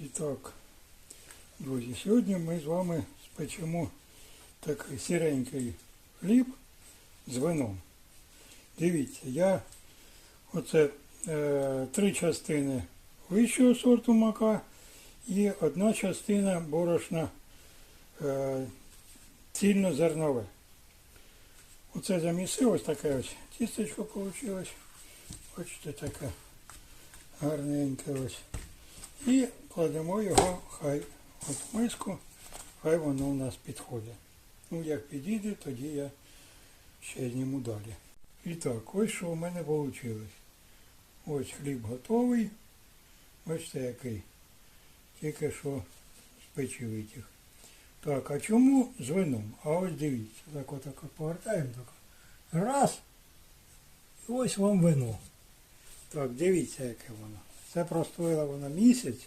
І так, друзі, сьогодні ми з вами спечемо такий сіренький хліб з вином. Дивіться, я оце е, три частини вищого сорту мака і одна частина борошна е, цільнозернове. Оце замісив, ось таке ось тістечко вийшло. Бачите, таке гарненьке ось. І кладемо його хай от в миску, хай воно у нас підходить. Ну, як підійде, тоді я ще зніму далі. І так, ось що у мене вийшло. Ось хліб готовий. Бачите, який. Тільки що спечив їх. Так, а чому з вином? А ось дивіться, так отак от повертаємо так. Раз. І ось вам вино. Так, дивіться, яке воно. Це простоїло воно місяць.